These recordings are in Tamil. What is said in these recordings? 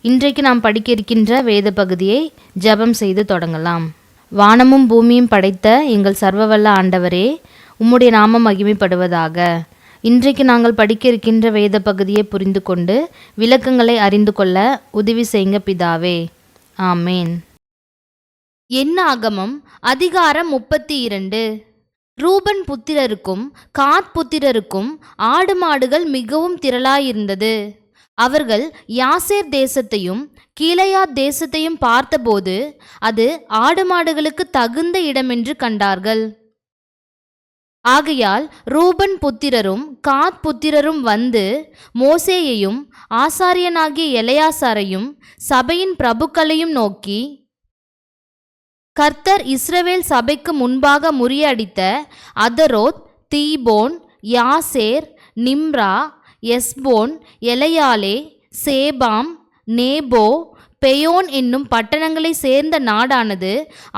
இன்றைக்கு நாம் படிக்க இருக்கின்ற வேத பகுதியை ஜெபம் செய்து தொடங்கலாம். வானமும் பூமியும் படைத்த எங்கள் சர்வவல்ல ஆண்டவரே உம்முடைய நாமம் மகிமைப்படுவதாக. இன்றைக்கு நாங்கள் படிக்க இருக்கின்ற வேத பகுதியை புரிந்து கொண்டு விளக்கங்களை அறிந்து கொள்ள உதவி செய்யுங்க பிதாவே. ஆமேன். என்னாகமம் அதிகாரம் முப்பத்தி இரண்டு ரூபன் புத்திரருக்கும் காத் புத்திரருக்கும் ஆடு மாடுகள் மிகவும் திரளாயிருந்தது. அவர்கள் யாசேர் தேசத்தையும் கீழையா தேசத்தையும் பார்த்தபோது அது ஆடு மாடுகளுக்கு தகுந்த இடமென்று கண்டார்கள். ஆகையால் ரூபன் புத்திரரும் காத் புத்திரரும் வந்து மோசேயையும் ஆசாரியனாகிய எலையாசாரையும் சபையின் பிரபுக்களையும் நோக்கி கர்த்தர் இஸ்ரவேல் சபைக்கு முன்பாக முறியடித்த அதரோத் தீபோன் யாசேர் நிம்ரா எஸ்போன் எலையாலே சேபாம் நேபோ பெயோன் என்னும் பட்டணங்களை சேர்ந்த நாடானது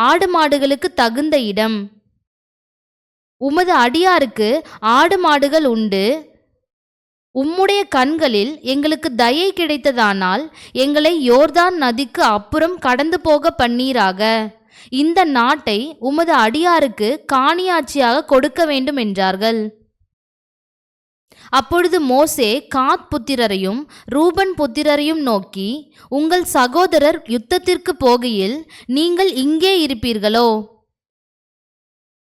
ஆடு மாடுகளுக்கு தகுந்த இடம். உமது அடியாருக்கு ஆடு மாடுகள் உண்டு. உம்முடைய கண்களில் எங்களுக்கு தயை கிடைத்ததானால் எங்களை யோர்தான் நதிக்கு அப்புறம் கடந்து போக பண்ணீராக. இந்த நாட்டை உமது அடியாருக்கு காணியாட்சியாக கொடுக்க வேண்டும் என்றார்கள். அப்பொழுது மோசே காத் புத்திரரையும் ரூபன் புத்திரரையும் நோக்கி உங்கள் சகோதரர் யுத்தத்திற்கு போகையில் நீங்கள் இங்கே இருப்பீர்களோ?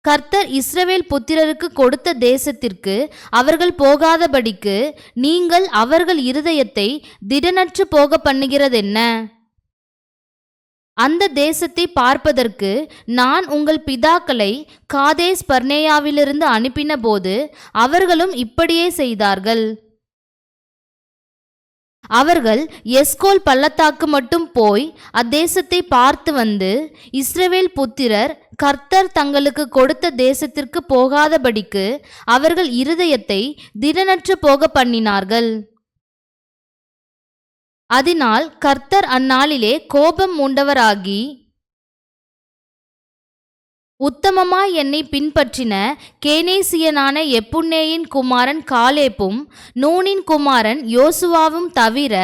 கர்த்தர் இஸ்ரவேல் புத்திரருக்கு கொடுத்த தேசத்திற்கு அவர்கள் போகாதபடிக்கு நீங்கள் அவர்கள் இருதயத்தை திடனற்று போக பண்ணுகிறதென்ன? அந்த தேசத்தை பார்ப்பதற்கு நான் உங்கள் பிதாக்களை காதேஸ் பர்னேயாவிலிருந்து அனுப்பின போது அவர்களும் இப்படியே செய்தார்கள். அவர்கள் எஸ்கோல் பள்ளத்தாக்கு மட்டும் போய் அத்தேசத்தை பார்த்து வந்து இஸ்ரவேல் புத்திரர் கர்த்தர் தங்களுக்கு கொடுத்த தேசத்திற்கு போகாதபடிக்கு அவர்கள் இருதயத்தை திடனற்று போக பண்ணினார்கள். அதனால் கர்த்தர் அந்நாளிலே கோபம் மூண்டவராகி உத்தமமாய் என்னை பின்பற்றின கேனேசியனான எப்புன்னேயின் குமாரன் காலேப்பும் நூனின் குமாரன் யோசுவாவும் தவிர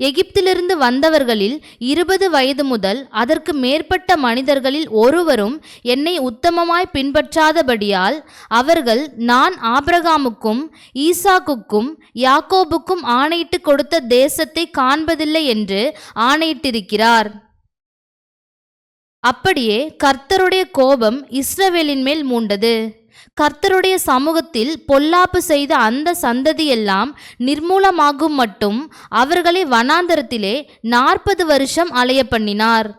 எகிப்திலிருந்து வந்தவர்களில் இருபது வயது முதல் அதற்கு மேற்பட்ட மனிதர்களில் ஒருவரும் என்னை உத்தமமாய் பின்பற்றாதபடியால் அவர்கள் நான் ஆபிரகாமுக்கும் ஈசாக்குக்கும் யாக்கோபுக்கும் ஆணையிட்டு கொடுத்த தேசத்தை காண்பதில்லை என்று ஆணையிட்டிருக்கிறார். அப்படியே கர்த்தருடைய கோபம் இஸ்ரவேலின் மேல் மூண்டது. கர்த்தருடைய சமூகத்தில் பொல்லாப்பு செய்த அந்த சந்ததியெல்லாம் நிர்மூலமாகும் மட்டும் அவர்களை வனாந்தரத்திலே நாற்பது வருஷம் அலைய பண்ணினார்.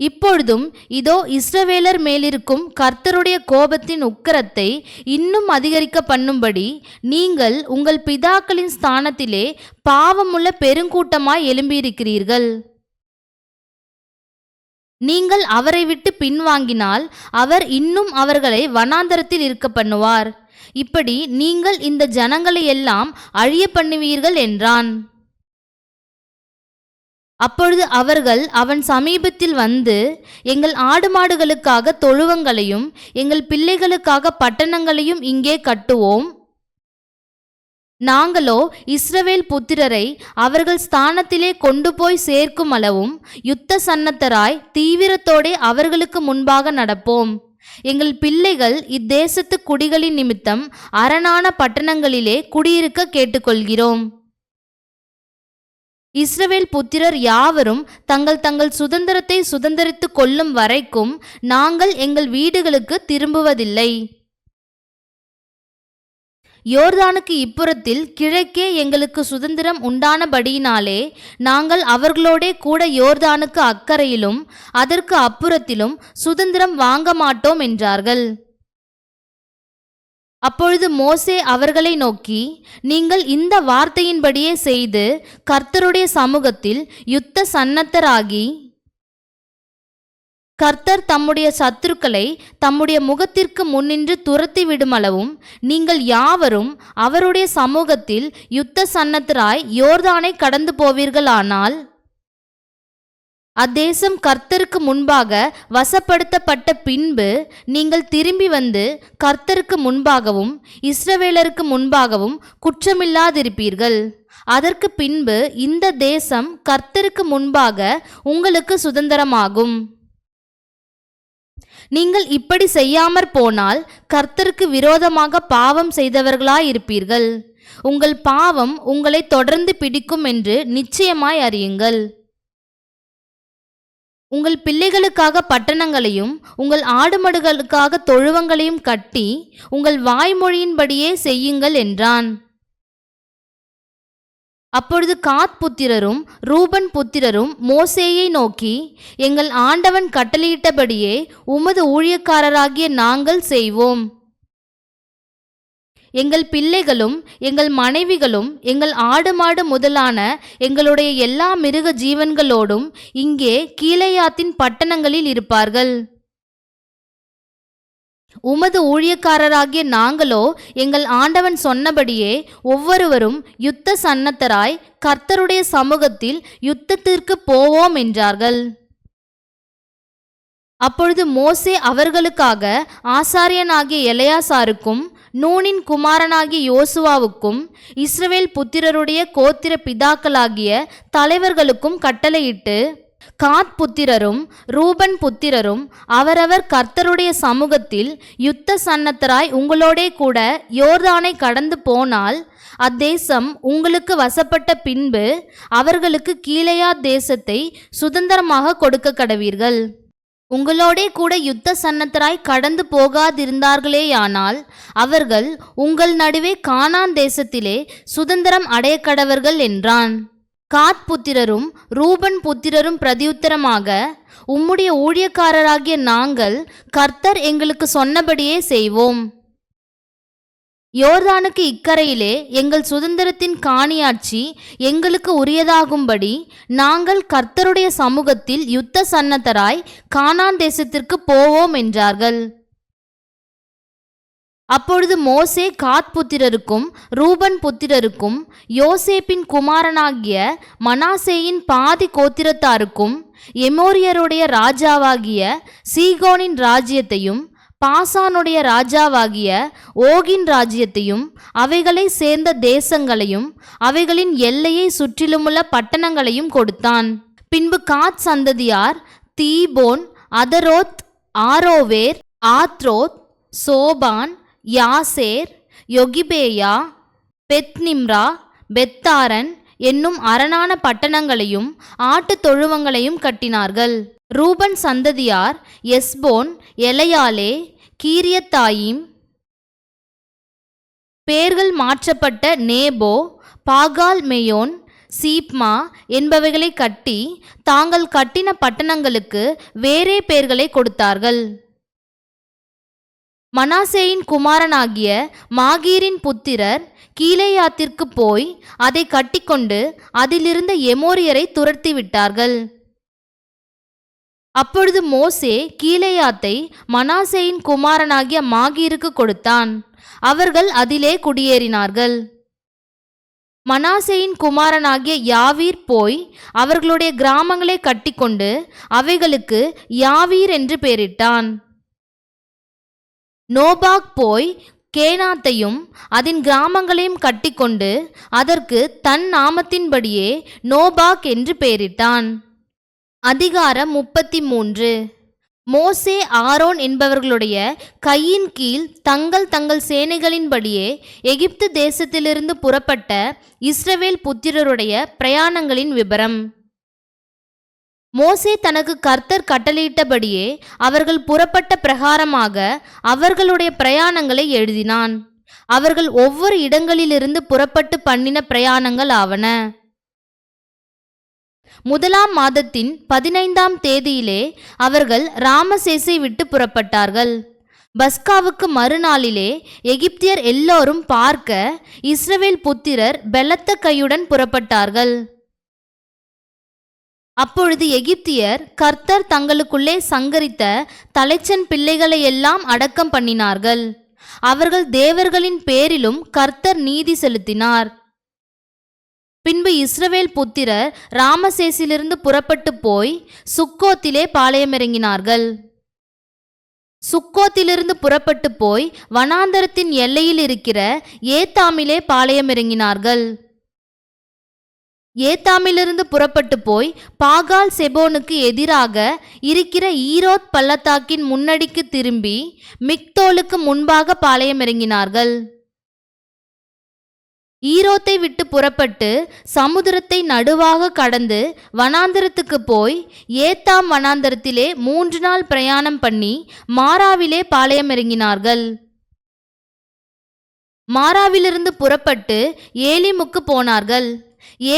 இப்பொழுதும் இதோ இஸ்ரவேலர் மேலிருக்கும் கர்த்தருடைய கோபத்தின் உக்கரத்தை இன்னும் அதிகரிக்க பண்ணும்படி நீங்கள் உங்கள் பிதாக்களின் ஸ்தானத்திலே பாவமுள்ள பெருங்கூட்டமாய் எழும்பியிருக்கிறீர்கள். நீங்கள் அவரை விட்டு பின்வாங்கினால் அவர் இன்னும் அவர்களை வனாந்தரத்தில் இருக்க பண்ணுவார். இப்படி நீங்கள் இந்த ஜனங்களை எல்லாம் அழிய பண்ணுவீர்கள் என்றான். அப்பொழுது அவர்கள் அவன் சமீபத்தில் வந்து எங்கள் ஆடு மாடுகளுக்காக தொழுவங்களையும் எங்கள் பிள்ளைகளுக்காக பட்டணங்களையும் இங்கே கட்டுவோம். நாங்களோ இஸ்ரவேல் புத்திரரை அவர்கள் ஸ்தானத்திலே கொண்டு போய் சேர்க்கும் அளவும் யுத்த சன்னத்தராய் தீவிரத்தோடே அவர்களுக்கு முன்பாக நடப்போம். எங்கள் பிள்ளைகள் இத்தேசத்து குடிகளின் நிமித்தம் அரணான பட்டணங்களிலே குடியிருக்க கேட்டுக்கொள்கிறோம். இஸ்ரவேல் புத்திரர் யாவரும் தங்கள் தங்கள் சுதந்திரத்தை சுதந்திரித்து கொள்ளும் வரைக்கும் நாங்கள் எங்கள் வீடுகளுக்கு திரும்புவதில்லை. யோர்தானுக்கு இப்புறத்தில் கிழக்கே எங்களுக்கு சுதந்திரம் உண்டானபடியினாலே நாங்கள் அவர்களோடே கூட யோர்தானுக்கு அக்கறையிலும் அதற்கு அப்புறத்திலும் சுதந்திரம் வாங்க மாட்டோம் என்றார்கள். அப்பொழுது மோசே அவர்களை நோக்கி நீங்கள் இந்த வார்த்தையின்படியே செய்து கர்த்தருடைய சமூகத்தில் யுத்த சன்னத்தராகி கர்த்தர் தம்முடைய சத்துருக்களை தம்முடைய முகத்திற்கு முன்னின்று துரத்தி விடுமளவும் நீங்கள் யாவரும் அவருடைய சமூகத்தில் யுத்த சன்னத்தராய் யோர்தானை கடந்து போவீர்களானால் அத்தேசம் கர்த்தருக்கு முன்பாக வசப்படுத்தப்பட்ட பின்பு நீங்கள் திரும்பி வந்து கர்த்தருக்கு முன்பாகவும் இஸ்ரவேலருக்கு முன்பாகவும் குற்றமில்லாதிருப்பீர்கள். அதற்கு பின்பு இந்த தேசம் கர்த்தருக்கு முன்பாக உங்களுக்கு சுதந்திரமாகும். நீங்கள் இப்படி செய்யாமற் போனால் கர்த்தருக்கு விரோதமாக பாவம் செய்தவர்களாயிருப்பீர்கள். உங்கள் பாவம் உங்களை தொடர்ந்து பிடிக்கும் என்று நிச்சயமாய் அறியுங்கள். உங்கள் பிள்ளைகளுக்காக பட்டணங்களையும் உங்கள் ஆடுமடுகளுக்காக தொழுவங்களையும் கட்டி உங்கள் வாய்மொழியின்படியே செய்யுங்கள் என்றான். அப்பொழுது காத் புத்திரரும் ரூபன் புத்திரரும் மோசேயை நோக்கி எங்கள் ஆண்டவன் கட்டளையிட்டபடியே உமது ஊழியக்காரராகிய நாங்கள் செய்வோம். எங்கள் பிள்ளைகளும் எங்கள் மனைவிகளும் எங்கள் ஆடு மாடு முதலான எங்களுடைய எல்லா மிருக ஜீவன்களோடும் இங்கே கீழையாத்தின் பட்டணங்களில் இருப்பார்கள். உமது ஊழியக்காரராகிய நாங்களோ எங்கள் ஆண்டவன் சொன்னபடியே ஒவ்வொருவரும் யுத்த சன்னத்தராய் கர்த்தருடைய சமூகத்தில் யுத்தத்திற்கு போவோம் என்றார்கள். அப்பொழுது மோசே அவர்களுக்காக ஆசாரியனாகிய எலையாசாருக்கும் நூனின் குமாரனாகிய யோசுவாவுக்கும் இஸ்ரவேல் புத்திரருடைய கோத்திர பிதாக்களாகிய தலைவர்களுக்கும் கட்டளையிட்டு காத் புத்திரரும் ரூபன் புத்திரரும் அவரவர் கர்த்தருடைய சமூகத்தில் யுத்த சன்னத்தராய் உங்களோடே கூட யோர்தானை கடந்து போனால் அத்தேசம் உங்களுக்கு வசப்பட்ட பின்பு அவர்களுக்கு கீழையா தேசத்தை சுதந்திரமாக கொடுக்க கடவீர்கள். உங்களோடே கூட யுத்த சன்னத்தராய் கடந்து போகாதிருந்தார்களேயானால் அவர்கள் உங்கள் நடுவே கானான் தேசத்திலே சுதந்திரம் அடைய கடவர்கள் என்றான். காத் புத்திரரும் ரூபன் புத்திரரும் பிரதியுத்தரமாக உம்முடைய ஊழியக்காரராகிய நாங்கள் கர்த்தர் எங்களுக்கு சொன்னபடியே செய்வோம். யோர்தானுக்கு இக்கரையிலே எங்கள் சுதந்திரத்தின் காணியாட்சி எங்களுக்கு உரியதாகும்படி நாங்கள் கர்த்தருடைய சமூகத்தில் யுத்த சன்னத்தராய் கானான் தேசத்திற்கு போவோம் என்றார்கள். அப்பொழுது மோசே காத் புத்திரருக்கும் ரூபன் புத்திரருக்கும் யோசேப்பின் குமாரனாகிய மனாசேயின் பாதி கோத்திரத்தாருக்கும் எமோரியருடைய ராஜாவாகிய சீகோனின் ராஜ்யத்தையும் பாசானுடைய ராஜாவாகிய ஓகின் ராஜ்யத்தையும் அவைகளை சேர்ந்த தேசங்களையும் அவைகளின் எல்லையை சுற்றிலுமுள்ள பட்டணங்களையும் கொடுத்தான். பின்பு காத் சந்ததியார் Dibon Ataroth Aroer Atroth Shophan Jazer Jogbehah Bethnimrah Bethharan என்னும் அரணான பட்டணங்களையும் ஆட்டுத் தொழுவங்களையும் கட்டினார்கள். ரூபன் சந்ததியார் எஸ்போன் எலையாலே கீரியத்தாயிம் பேர்கள் மாற்றப்பட்ட நேபோ பாகால் மெயோன் சீப்மா என்பவைகளை கட்டி தாங்கள் கட்டின பட்டணங்களுக்கு வேறே பெயர்களை கொடுத்தார்கள். மனாசேயின் குமாரனாகிய மாகீரின் புத்திரர் கீலேயாத்திற்கு போய் அதை கட்டிக்கொண்டு அதிலிருந்த எமோரியரை துரத்தி விட்டார்கள் அப்பொழுது மோசே கீலேயாத்தை மனாசேயின் குமாரனாகிய மாகீருக்கு கொடுத்தான். அவர்கள் அதிலே குடியேறினார்கள். மனாசேயின் குமாரனாகிய யாவீர் போய் அவர்களுடைய கிராமங்களை கட்டிக்கொண்டு அவைகளுக்கு யாவீர் என்று பெயரிட்டான். நோபாக் போய் கேனாத்தையும் அதன் கிராமங்களையும் கட்டிக்கொண்டு அதற்கு தன் நாமத்தின்படியே நோபாக் என்று பெயரிட்டான். அதிகாரம் முப்பத்தி மூன்று மோசே ஆரோன் என்பவர்களுடைய கையின் கீழ் தங்கள் தங்கள் சேனைகளின்படியே எகிப்து தேசத்திலிருந்து புறப்பட்ட இஸ்ரவேல் புத்திரருடைய பிரயாணங்களின் விபரம். மோசே தனக்கு கர்த்தர் கட்டளையிட்டபடியே அவர்கள் புறப்பட்ட பிரகாரமாக அவர்களுடைய பிரயாணங்களை எழுதினான். அவர்கள் ஒவ்வொரு இடங்களிலிருந்து புறப்பட்டு பண்ணின பிரயாணங்கள் ஆவன. முதலாம் மாதத்தின் பதினைந்தாம் தேதியிலே அவர்கள் ராமசேசை விட்டு புறப்பட்டார்கள். பஸ்காவுக்கு மறுநாளிலே எகிப்தியர் எல்லோரும் பார்க்க இஸ்ரவேல் புத்திரர் பெலத்த கையுடன் புறப்பட்டார்கள். அப்பொழுது எகிப்தியர் கர்த்தர் தங்களுக்குள்ளே சங்கரித்த தலைச்சன் பிள்ளைகளை எல்லாம் அடக்கம் பண்ணினார்கள். அவர்கள் தேவர்களின் பேரிலும் கர்த்தர் நீதி செலுத்தினார். பின்பு இஸ்ரவேல் புத்திரர் ராமசேசிலிருந்து புறப்பட்டு போய் சுக்கோத்திலே பாளையமிறங்கினார்கள். சுக்கோத்திலிருந்து புறப்பட்டு போய் வனாந்தரத்தின் எல்லையில் இருக்கிற ஏத்தாமிலே பாளையமிறங்கினார்கள். ஏத்தாமிலிருந்து புறப்பட்டு போய் பாகால் செபோனுக்கு எதிராக இருக்கிற ஈரோத் பள்ளத்தாக்கின் முன்னடிக்கு திரும்பி மிக்தோலுக்கு முன்பாக பாளையமிறங்கினார்கள். ஈரோத்தை விட்டு புறப்பட்டு சமுத்திரத்தை நடுவாக கடந்து வனாந்திரத்துக்கு போய் ஏத்தாம் வனாந்தரத்திலே மூன்று நாள் பிரயாணம் பண்ணி மாராவிலே பாளையமிறங்கினார்கள். மாராவிலிருந்து புறப்பட்டு ஏலிமுக்கு போனார்கள்.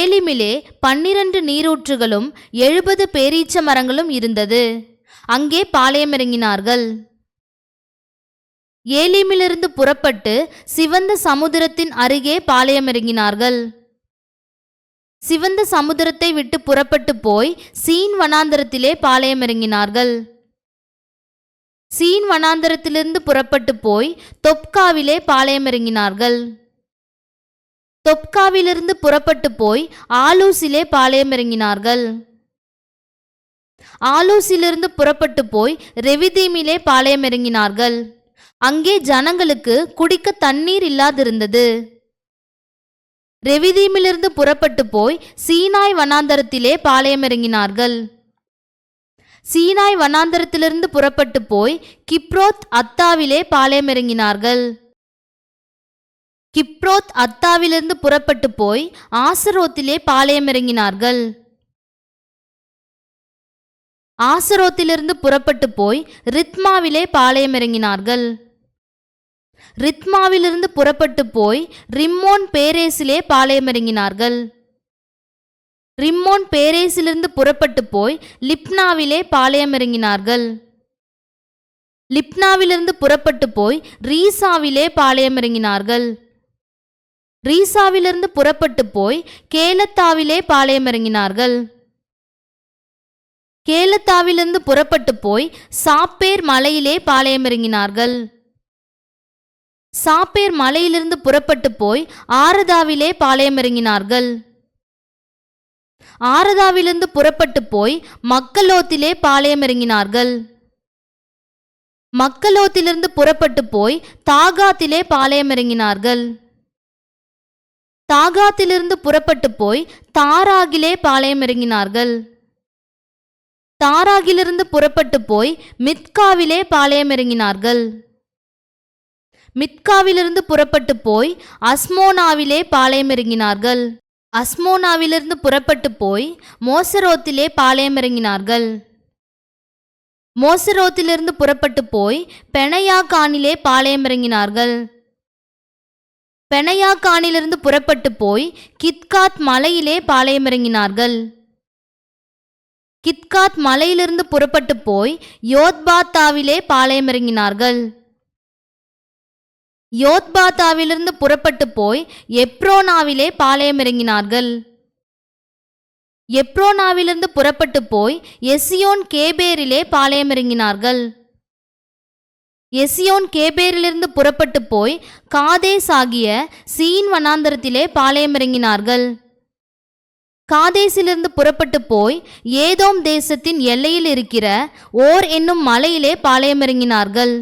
ஏலிமிலே பன்னிரண்டு நீரூற்றுகளும் எழுபது பேரீச்ச மரங்களும் இருந்தது. அங்கே பாளையமிறங்கினார்கள். ஏலிமிலிருந்து புறப்பட்டு சிவந்த சமுத்திரத்தின் அருகே பாளையமிறங்கினார்கள். சிவந்த சமுத்திரத்தை விட்டு புறப்பட்டு போய் சீன் வனாந்தரத்திலே பாளையமிறங்கினார்கள். சீன் வனாந்தரத்திலிருந்து புறப்பட்டு போய் தொப்காவிலே பாளையமிறங்கினார்கள். தொப்காவிலிருந்து புறப்பட்டு போய் ஆலூசிலே பாளையமிறங்கினார்கள் ஆலூசிலிருந்து புறப்பட்டு போய் ரெவிதீமிலே பாளையமிறங்கினார்கள் அங்கே ஜனங்களுக்கு குடிக்க தண்ணீர் இல்லாதிருந்தது. ரெவிதீமிலிருந்து புறப்பட்டு போய் சீனாய் வனாந்தரத்திலே பாளையமிறங்கினார்கள் சீனாய் வனாந்தரத்திலிருந்து புறப்பட்டு போய் கிப்ரோத் அத்தாவிலே பாளையமிறங்கினார்கள் கிப்ரோத் அத்தாவிலிருந்து புறப்பட்டு போய் ஆசரோத்திலே பாளையமிறங்கினார்கள். ஆசரோத்திலிருந்து புறப்பட்டு போய் ரித்மாவிலே பாளையமிறங்கினார்கள். ரித்மாவிலிருந்து புறப்பட்டு போய் ரிம்மோன் பேரேசிலே பாளையமிறங்கினார்கள். ரிம்மோன் பேரேசிலிருந்து புறப்பட்டு போய் லிப்னாவிலே பாளையமிறங்கினார்கள். லிப்னாவிலிருந்து புறப்பட்டு போய் ரீசாவிலே பாளையமிறங்கினார்கள். ரீசாவிலிருந்து புறப்பட்டு போய் கேலத்தாவிலே பாளையமிறங்கினார்கள். கேலத்தாவிலிருந்து புறப்பட்டு போய் சாப்பேர் மலையிலே பாளையமிறங்கினார்கள். சாப்பேர் மலையிலிருந்து புறப்பட்டு போய் ஆரதாவிலே பாளையமிறங்கினார்கள். ஆரதாவிலிருந்து புறப்பட்டு போய் மக்களோத்திலே பாளையமிறங்கினார்கள். மக்களோத்திலிருந்து புறப்பட்டு போய் தாகாத்திலே பாளையமிறங்கினார்கள். தாகாத்திலிருந்து புறப்பட்டு போய் தாராகிலே பாளையமிறங்கினார்கள். தாராகிலிருந்து புறப்பட்டு போய் மித்காவிலே பாளையமிறங்கினார்கள். மித்காவிலிருந்து புறப்பட்டு போய் அஸ்மோனாவிலே பாளையமிறங்கினார்கள். அஸ்மோனாவிலிருந்து புறப்பட்டு போய் மோசரோத்திலே பாளையமிறங்கினார்கள். மோசரோத்திலிருந்து புறப்பட்டு போய் பெனையாகானிலே பாளையம் இறங்கினார்கள் பெனையாக்கானிலிருந்து புறப்பட்டு போய் கித்காத் மலையிலே பாளையமிறங்கினார்கள். கித்காத் மலையிலிருந்து புறப்பட்டு போய் யோத்பாத்தாவிலே பாளையமிறங்கினார்கள். யோத்பாத்தாவிலிருந்து புறப்பட்டு போய் எப்ரோனாவிலே பாளையமிறங்கினார்கள். எப்ரோனாவிலிருந்து புறப்பட்டு போய் எசியோன் கேபேரிலே பாளையமிறங்கினார்கள். எசியோன் கேபேரிலிருந்து புறப்பட்டு போய் காதேஸ் ஆகிய சீன் வனாந்தரத்திலே பாளையமிறங்கினார்கள். காதேசிலிருந்து புறப்பட்டு போய் ஏதோம் தேசத்தின் எல்லையில் இருக்கிற ஓர் என்னும் மலையிலே பாளையமிறங்கினார்கள்.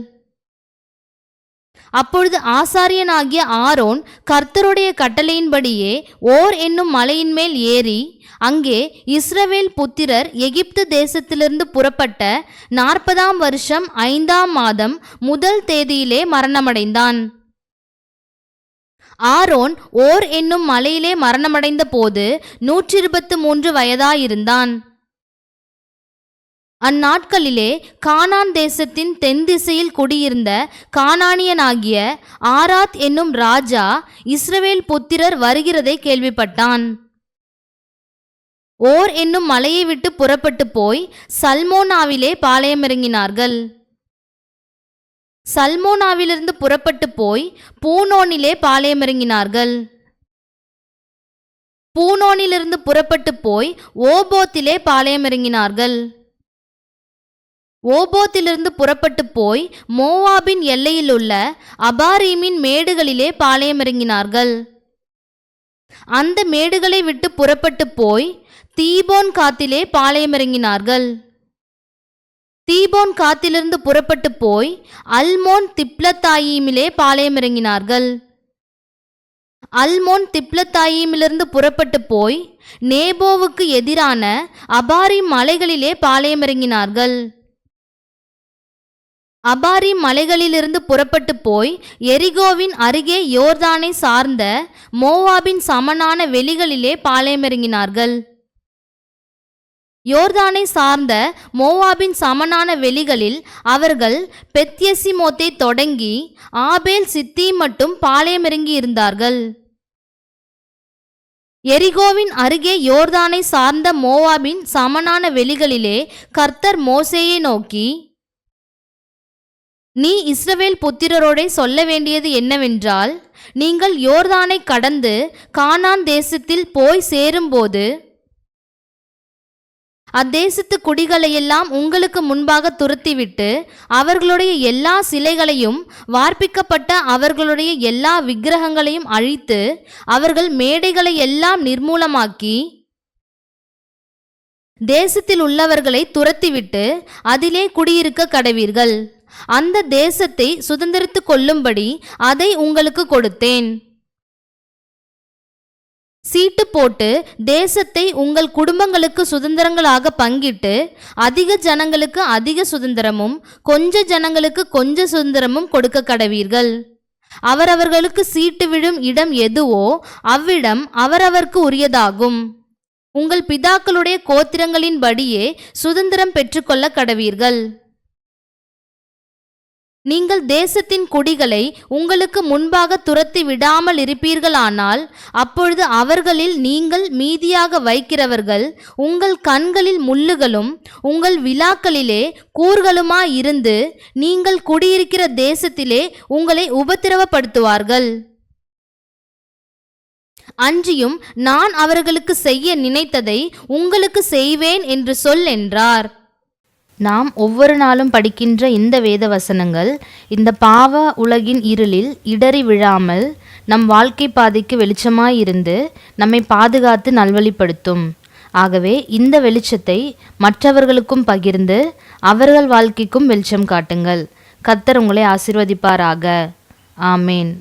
அப்பொழுது ஆசாரியனாகிய ஆரோன் கர்த்தருடைய கட்டளையின்படியே ஓர் என்னும் மலையின் மேல் ஏறி அங்கே இஸ்ரவேல் புத்திரர் எகிப்து தேசத்திலிருந்து புறப்பட்ட நாற்பதாம் வருஷம் ஐந்தாம் மாதம் முதல் தேதியிலே மரணமடைந்தான். ஆரோன் ஓர் என்னும் மலையிலே மரணமடைந்த போது நூற்றி இருபத்து மூன்று வயதாயிருந்தான். அந்நாட்களிலே கானான் தேசத்தின் தென் திசையில் குடியிருந்த கானானியனாகிய ஆராத் என்னும் ராஜா இஸ்ரவேல் புத்திரர் வருகிறதை கேள்விப்பட்டான். ஓர் என்னும் மலையை விட்டு புறப்பட்டு போய் சல்மோனாவிலே பாளையமிறங்கினார்கள். சல்மோனாவிலிருந்து புறப்பட்டு போய் பூனோனிலே பாளையமிறங்கினார்கள். பூனோனிலிருந்து புறப்பட்டு போய் ஓபோத்திலே பாளையமிறங்கினார்கள். ஓபோத்திலிருந்து புறப்பட்டு போய் மோவாபின் எல்லையில் உள்ள அபாரீமின் மேடுகளிலே பாளையமிறங்கினார்கள். அந்த மேடுகளை விட்டு புறப்பட்டு போய் தீபோன் காத்திலே பாளையமிறங்கினார்கள். தீபோன் காத்திலிருந்து புறப்பட்டு போய் அல்மோன் திப்லத்தாயீமிலே பாளையமிறங்கினார்கள். அல்மோன் திப்லத்தாயீமிலிருந்து புறப்பட்டு போய் நேபோவுக்கு எதிரான அபாரி மலைகளிலே பாளையமிறங்கினார்கள். அபாரி மலைகளிலிருந்து புறப்பட்டு போய் எரிகோவின் அருகே யோர்தானை சார்ந்த மோவாபின் சமனான வெளிகளிலே பாளையமிறங்கினார்கள். யோர்தானை சார்ந்த மோவாபின் சமனான வெளிகளில் அவர்கள் பெத்யசிமோத்தை தொடங்கி ஆபேல் சித்தி மட்டும் பாளையமிறங்கி இருந்தார்கள். எரிகோவின் அருகே யோர்தானை சார்ந்த மோவாபின் சமனான வெளிகளிலே கர்த்தர் மோசேயை நோக்கி நீ இஸ்ரவேல் புத்திரரோடே சொல்ல வேண்டியது என்னவென்றால் நீங்கள் யோர்தானை கடந்து கானான் தேசத்தில் போய் சேரும்போது அத்தேசத்து குடிகளையெல்லாம் உங்களுக்கு முன்பாக துரத்திவிட்டு அவர்களுடைய எல்லா சிலைகளையும் வார்ப்பிக்கப்பட்ட அவர்களுடைய எல்லா விக்கிரகங்களையும் அழித்து அவர்கள் மேடைகளை எல்லாம் நிர்மூலமாக்கி தேசத்தில் உள்ளவர்களை துரத்திவிட்டு அதிலே குடியிருக்க கடவீர்கள். அந்த தேசத்தை சுதந்திரித்து கொள்ளும்படி அதை உங்களுக்கு கொடுத்தேன். சீட்டு போட்டு தேசத்தை உங்கள் குடும்பங்களுக்கு சுதந்திரங்களாக பங்கிட்டு அதிக ஜனங்களுக்கு அதிக சுதந்திரமும் கொஞ்ச ஜனங்களுக்கு கொஞ்ச சுதந்திரமும் கொடுக்க கடவீர்கள். அவரவர்களுக்கு சீட்டு விழும் இடம் எதுவோ அவ்விடம் அவரவர்க்கு உரியதாகும். உங்கள் பிதாக்களுடைய கோத்திரங்களின்படியே சுதந்திரம் பெற்றுக்கொள்ள கடவீர்கள். நீங்கள் தேசத்தின் குடிகளை உங்களுக்கு முன்பாக துரத்தி விடாமல் இருப்பீர்களானால் அப்பொழுது அவர்களில் நீங்கள் மீதியாக வைக்கிறவர்கள் உங்கள் கண்களில் முள்ளுகளும் உங்கள் விழாக்களிலே கூறுகளுமாயிருந்து நீங்கள் குடியிருக்கிற தேசத்திலே உங்களை உபத்திரவப்படுத்துவார்கள். அன்றியும் நான் அவர்களுக்கு செய்ய நினைத்ததை உங்களுக்கு செய்வேன் என்று சொல் என்றார். நாம் ஒவ்வொரு நாளும் படிக்கின்ற இந்த வேத வசனங்கள் இந்த பாவ உலகின் இருளில் இடறி விழாமல் நம் வாழ்க்கை பாதைக்கு வெளிச்சமாய் இருந்து நம்மை பாதுகாத்து நல்வழிப்படுத்தும். ஆகவே இந்த வெளிச்சத்தை மற்றவர்களுக்கும் பகிர்ந்து அவர்கள் வாழ்க்கைக்கும் வெளிச்சம் காட்டுங்கள். கத்தர் உங்களை ஆசிர்வதிப்பாராக. ஆமேன்.